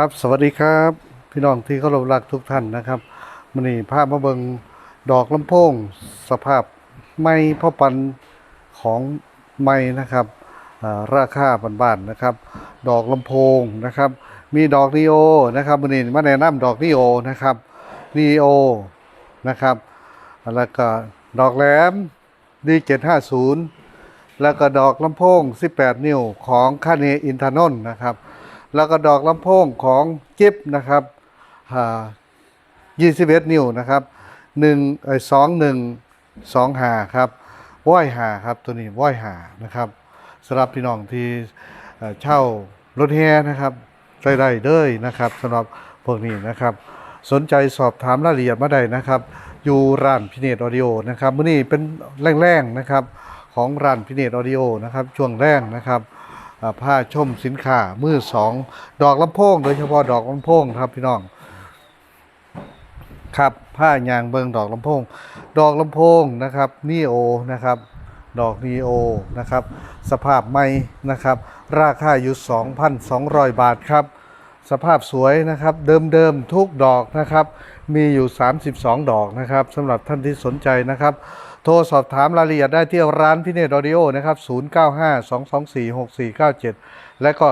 ครับสวัสดีครับ พี่น้องที่เคารพรักทุกท่านนะครับมันนี่ภาพมาเบิงดอกลำโพง สภาพไม้พ่อปันของไม้นะครับราคาบ้านๆนะครับ ดอกลำโพงนะครับ มีดอกนีโอนะครับมันนี่มาแนะนำดอกนีโอนะครับนีโอนะครับแล้วก็ดอกแหลมดีเจ็ดห้าศูนย์แล้วก็ดอกลำโพง 18 นิ้วของคาเนอินทานนท์นะครับ แล้วก็ดอกลำโพงของจิ๊บนะครับอ่า21นิ้วนะครับ1เอ่อ2 1 2หาครับว้อยหาครับตัวนี้ว้อยหานะครับสำหรับพี่น้องที่เช่ารถแห่นะครับได้ได้เลยนะครับสำหรับพวกนี้นะครับ สนใจสอบถามรายละเอียดมาได้นะครับ อยู่ร้านพิเนตออดิโอนะครับมื้อนี้เป็นแรงๆนะครับของร้านพิเนตออดิโอนะครับช่วงแรกนะครับ ผ้าชมสินค้ามือสอง ดอกลำโพง โดยเฉพาะดอกลำโพงครับพี่น้อง ครับผ้ายางเบิงดอกลำโพง ดอกลำโพงนะครับนีโอนะครับดอกนีโอนะครับ สภาพใหม่นะครับ ราคาอยู่ 2,200 บาทครับ สภาพสวยนะครับ เดิมๆทุกดอกนะครับ มีอยู่ 32 ดอกนะครับสำหรับท่านที่สนใจนะครับ โทรสอบถามรายละเอียดได้ที่ร้านพิเนตออดิโอนะครับ 0952246497 และก็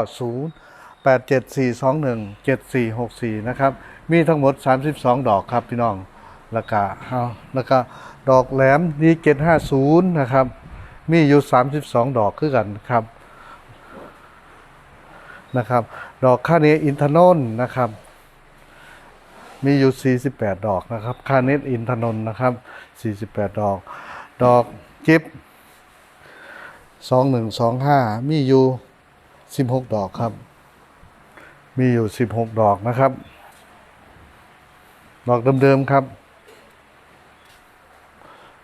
0874217464 นะครับ มีทั้งหมด 32 ดอกครับพี่น้องแล้วก็เอาแล้วก็ดอกแหลมดี750 นะครับ มีอยู่ 32 ดอกคือกันครับ นะครับ ดอกคาเนตอินทนนท์นะครับ มีอยู่ 48 ดอกนะครับคาเนตอินทนนท์นะครับ 48 ดอก ดอกจิบ2125 มีอยู่ 16 ดอกครับ มีอยู่ 16 ดอกนะครับ ดอกเดิมๆครับ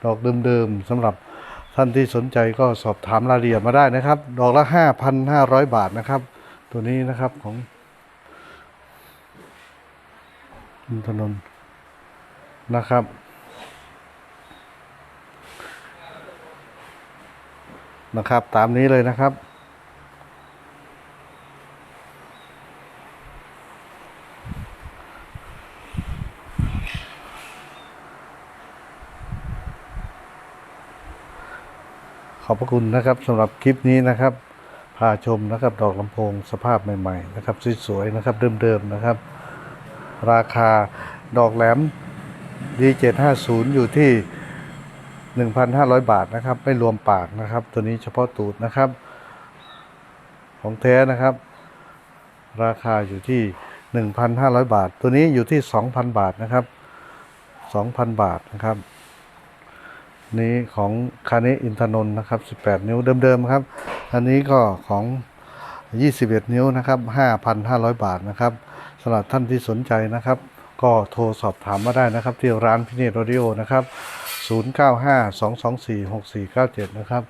ดอกเดิมๆสำหรับท่านที่สนใจก็สอบถามรายละเอียดมาได้นะครับ ดอกละ 5,500 บาทนะครับ ตัวนี้นะครับของอินทนนท์นะครับ นะครับ ตามนี้เลยนะครับ ขอบพระคุณนะครับสำหรับคลิปนี้นะครับ พาชมนะครับ ดอกลำโพงสภาพใหม่ๆนะครับสวยๆนะครับเดิมๆนะครับ ราคาดอกแหลม D750 อยู่ที่ 1,500 บาทนะครับ ไม่รวมปากนะครับ ตัวนี้เฉพาะตูดนะครับ ของแท้นะครับ ราคาอยู่ที่ 1,500 บาท ตัวนี้อยู่ที่ 2,000 บาทนะครับ 2,000 บาทนะครับ นี้ของคาเนอินทนนท์นะครับ 18 นิ้วเดิมๆครับ อันนี้ก็ของ 21 นิ้วนะครับ 5,500 บาทนะครับสำหรับท่านที่สนใจนะครับ ก็โทรสอบถามมาได้นะครับ ที่ร้านพิเนตออดิโอนะครับ 0952246497 นะครับ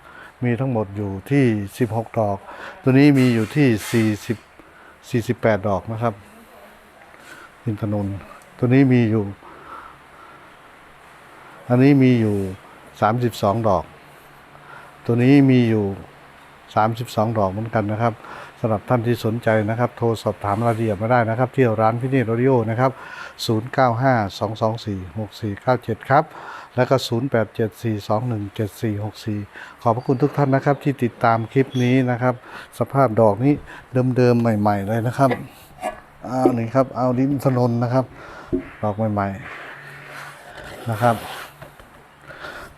มีทั้งหมดอยู่ที่ 16 ดอก ตัวนี้มีอยู่ที่ 40 48 ดอกนะครับ อินทนนท์ตัวนี้มีอยู่ อันนี้มีอยู่ 32 ดอก ตัวนี้มีอยู่ 32 ดอกเหมือนกันนะครับสำหรับท่านที่สนใจนะครับ โทรสอบถามรายละเอียดมาได้นะครับ ที่ร้านพินิจโรดิโอนะครับ 0952246497 ครับ แล้วก็ 0874217464 ขอบพระคุณทุกท่านนะครับ ที่ติดตามคลิปนี้นะครับ สภาพดอกนี้เดิมๆ ใหม่ ๆ เลยนะครับอ้าวนี่ครับ เอาลิ้นสนนนะครับ ดอกใหม่ ๆ นะครับ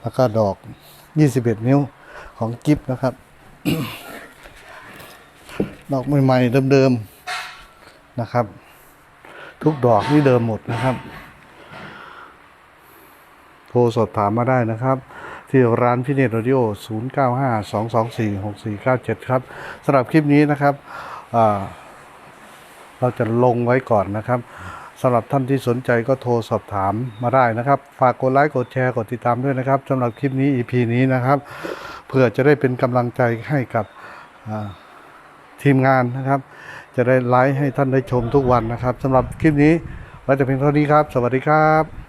แล้วก็ดอก 21 นิ้วของกิฟนะครับ ดอกใหม่ๆเดิมๆนะครับ ทุกดอกนี่เดิมหมดนะครับ โทรสอบถามมาได้นะครับ ที่ร้านพิเนตโรดิโอ 0952246497 ครับสำหรับคลิปนี้นะครับเราจะลงไว้ก่อนนะครับ สำหรับท่านที่สนใจก็โทรสอบถามมาได้นะครับ ฝากกดไลค์กดแชร์กดติดตามด้วยนะครับสำหรับคลิปนี้ EP นี้นะครับ เพื่อจะได้เป็นกำลังใจให้กับทีมงานนะครับ จะได้ไลฟ์ให้ท่านได้ชมทุกวันนะครับสำหรับคลิปนี้ไว้แต่เพียงเท่านี้ครับ สวัสดีครับ